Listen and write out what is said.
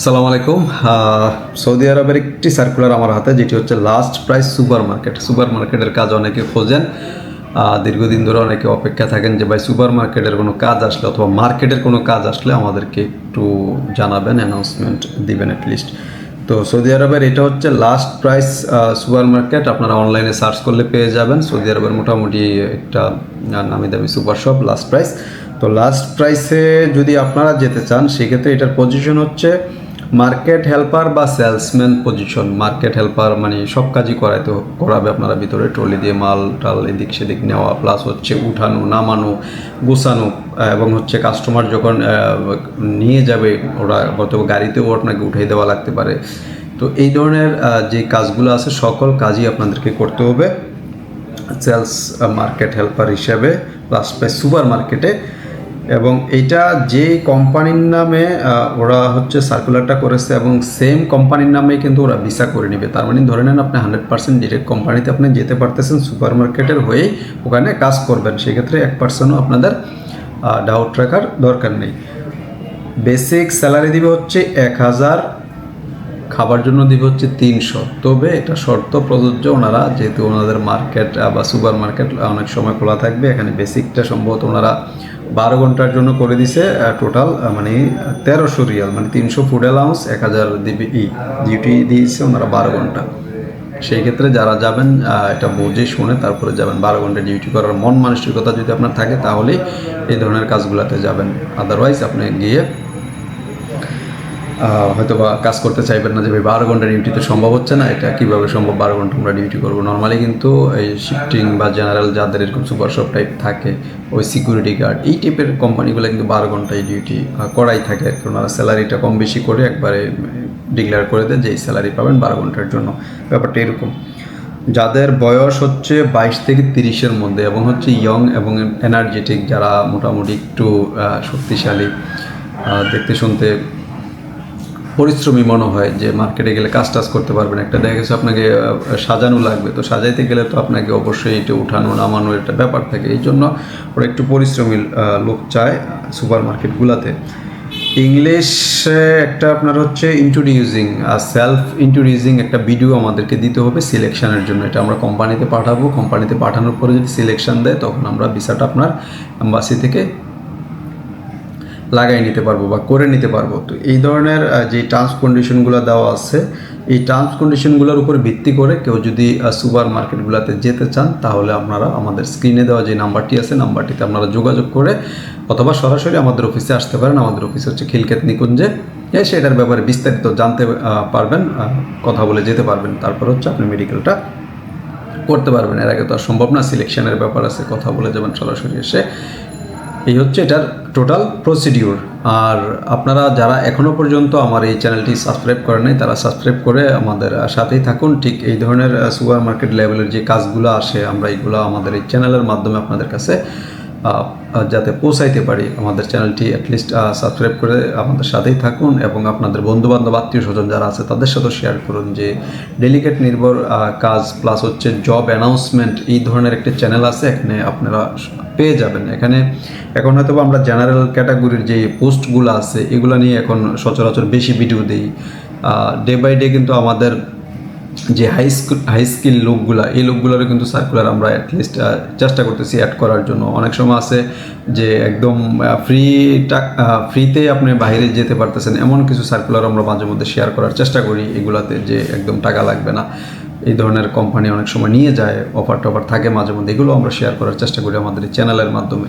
সালাম আলাইকুম। সৌদি আরবের একটি সার্কুলার আমার হাতে, যেটি হচ্ছে last price super market super মার্কেটের কাজ অনেকে খোঁজেন। দীর্ঘদিন ধরে অনেকে অপেক্ষা থাকেন যে ভাই সুপার মার্কেটের কোনো কাজ আসলে অথবা মার্কেটের কোনো কাজ আসলে আমাদেরকে একটু জানাবেন অ্যানাউন্সমেন্ট দিবেন অ্যাটলিস্ট তো সৌদি আরবের এটা হচ্ছে লাস্ট প্রাইস সুপার মার্কেট আপনারা অনলাইনে সার্চ করলে পেয়ে যাবেন। সৌদি আরবের মোটামুটি একটা নামি দামি সুপার শপ লাস্ট প্রাইস তো লাস্ট প্রাইসে যদি আপনারা যেতে চান, সেক্ষেত্রে এটার পজিশন হচ্ছে মার্কেট হেল্পার বা সেলসম্যান পজিশন, মার্কেট হেল্পার মানে সব কাজই করাইতে করাবে আপনারা ভিতরে, ট্রলি দিয়ে মাল টাল এদিক সেদিক নেওয়া, প্লাস হচ্ছে উঠানো, নামানো, গোছানো এবং হচ্ছে কাস্টমার যখন নিয়ে যাবে, ওরা হয়তো গাড়িতেও আপনাকে উঠাই দেওয়া লাগতে পারে। তো এই ধরনের যে কাজগুলো আছে, সকল কাজই আপনাদেরকে করতে হবে। সেলস মার্কেট হেল্পার হিসাবে প্রাইস সুপার মার্কেটে এবং এটা যে কোম্পানির নামে ওরা হচ্ছে সার্কুলারটা করেছে এবং সেম কোম্পানির নামে কিন্তু ওরা ভিসা করে নেবে। তার মানে ধরে নেন আপনি হান্ড্রেড পার্সেন্ট ডিরেক্ট কোম্পানিতে আপনি যেতে পারতেছেন সুপার মার্কেটের হয়েই ওখানে কাজ করবেন। সেক্ষেত্রে এক পার্সেন্টও আপনাদের ডাউট রাখার দরকার নেই। বেসিক স্যালারি দিবে হচ্ছে এক হাজার, খাবার জন্য দিবে হচ্ছে তিনশো। তবে এটা শর্ত প্রযোজ্য, ওনারা যেহেতু ওনাদের মার্কেট বা সুপার মার্কেট অনেক সময় খোলা থাকবে, এখানে বেসিকটা সম্ভবত ওনারা বারো ঘণ্টার জন্য করে দিছে টোটাল মানে তেরোশো রিয়াল মানে তিনশো ফুড অ্যালাউন্স এক হাজার দিবি ডিউটি দিয়েছে ওনারা বারো ঘণ্টা। সেই ক্ষেত্রে যারা যাবেন এটা বুঝে শুনে তারপরে যাবেন। বারো ঘণ্টা ডিউটি করার মন মানসিকতা যদি আপনার থাকে, তাহলে এই ধরনের কাজগুলোতে যাবেন। আদারওয়াইজ আপনি গিয়ে হয়তো বা কাজ করতে চাইবেন না যে, ভাই, বারো ঘণ্টা ডিউটিতে সম্ভব হচ্ছে না, এটা কীভাবে সম্ভব? বারো ঘণ্টা আমরা ডিউটি করব। নর্মালি কিন্তু এই শিফটিং বা জেনারেল যাদের এরকম সুপার শপ টাইপ থাকে, ওই সিকিউরিটি গার্ড এই টাইপের কোম্পানিগুলো কিন্তু বারো ঘন্টায় ডিউটি করাই থাকে ওনারা স্যালারিটা কম বেশি করে একবারে ডিক্লেয়ার করে দেয় যে, এই স্যালারি পাবেন বারো ঘণ্টার জন্য। ব্যাপারটা এরকম। যাদের বয়স হচ্ছে বাইশ থেকে তিরিশের মধ্যে এবং হচ্ছে ইয়ং এবং এনার্জেটিক যারা মোটামুটি একটু শক্তিশালী দেখতে শুনতে পরিশ্রমী মনে হয় যে মার্কেটে গেলে কাজ টাজ করতে পারবেন একটা। দেখা গেছে আপনাকে সাজানো লাগবে। তো সাজাইতে গেলে তো আপনাকে অবশ্যই এটা উঠানো নামানো একটা ব্যাপার থাকে। এই জন্য ওরা একটু পরিশ্রমী লোক চায় সুপার মার্কেটগুলোতে ইংলিশে একটা আপনার হচ্ছে ইন্ট্রোডিউসিং আর সেলফ ইন্ট্রোডিউসিং একটা ভিডিও আমাদেরকে দিতে হবে সিলেকশানের জন্য। এটা আমরা কোম্পানিতে পাঠাবো। কোম্পানিতে পাঠানোর পরে যদি সিলেকশন দেয়, তখন আমরা ভিসাটা আপনার এম্বাসি থেকে লাগাই নিতে পারব বা করে নিতে পারব। তো এই ধরনের যে টার্মস কন্ডিশনগুলো দেওয়া আছে, এই টার্মস কন্ডিশনগুলোর উপর ভিত্তি করে কেউ যদি সুপার মার্কেটগুলোতে যেতে চান, তাহলে আপনারা আমাদের স্ক্রিনে দেওয়া যে নাম্বারটি আছে, নাম্বারটিতে আপনারা যোগাযোগ করে অথবা সরাসরি আমাদের অফিসে আসতে পারেন। আমাদের অফিস হচ্ছে খিলকেত নিকুঞ্জে। এসে এটার ব্যাপারে বিস্তারিত জানতে পারবেন কথা বলে যেতে পারবেন। তারপর হচ্ছে আপনি মেডিকেলটা করতে পারবেন। এর আগে তো আর সম্ভব না সিলেকশনের ব্যাপার আছে, কথা বলে যাবেন সরাসরি এসে। এই হচ্ছে এটার টোটাল প্রসিডিউর আর আপনারা যারা এখনও পর্যন্ত আমার এই চ্যানেলটি সাবস্ক্রাইব করেন নাই, তারা সাবস্ক্রাইব করে আমাদের সাথেই থাকুন। ঠিক এই ধরনের সুপার মার্কেট লেভেলের যে কাজগুলো আসে, আমরা এইগুলো আমাদের এই চ্যানেলের মাধ্যমে আপনাদের কাছে যাতে পৌঁছাইতে পারি। আমাদের চ্যানেলটি অ্যাটলিস্ট সাবস্ক্রাইব করে আমাদের সাথেই থাকুন এবং আপনাদের বন্ধুবান্ধব আত্মীয় স্বজন যারা আছে, তাদের সাথেও শেয়ার করুন যে ডেলিকেট নির্ভর কাজ প্লাস হচ্ছে জব অ্যানাউন্সমেন্ট এই ধরনের একটি চ্যানেল আছে, এখানে আপনারা পেয়ে যাবেন। এখানে এখন হয়তো আমরা জেনারেল ক্যাটাগরির যে পোস্টগুলো আছে, এগুলো নিয়ে এখন সচরাচর বেশি ভিডিও দিই। ডে বাই ডে কিন্তু আমাদের যে হাই স্কুল হাই স্কিল লোকগুলা, এই লোকগুলোরও কিন্তু সার্কুলার আমরা অ্যাটলিস্ট চেষ্টা করতেছি অ্যাড করার জন্য। অনেক সময় আছে যে একদম ফ্রি ফ্রিতে আপনি বাইরে যেতে পারতেছেন, এমন কিছু সার্কুলার আমরা মাঝে মধ্যে শেয়ার করার চেষ্টা করি, এগুলাতে যে একদম টাকা লাগবে না। এই ধরনের কোম্পানি অনেক সময় নিয়ে যায় অফার টফার থাকে মাঝে মধ্যে এগুলো আমরা শেয়ার করার চেষ্টা করি আমাদের চ্যানেলের মাধ্যমে।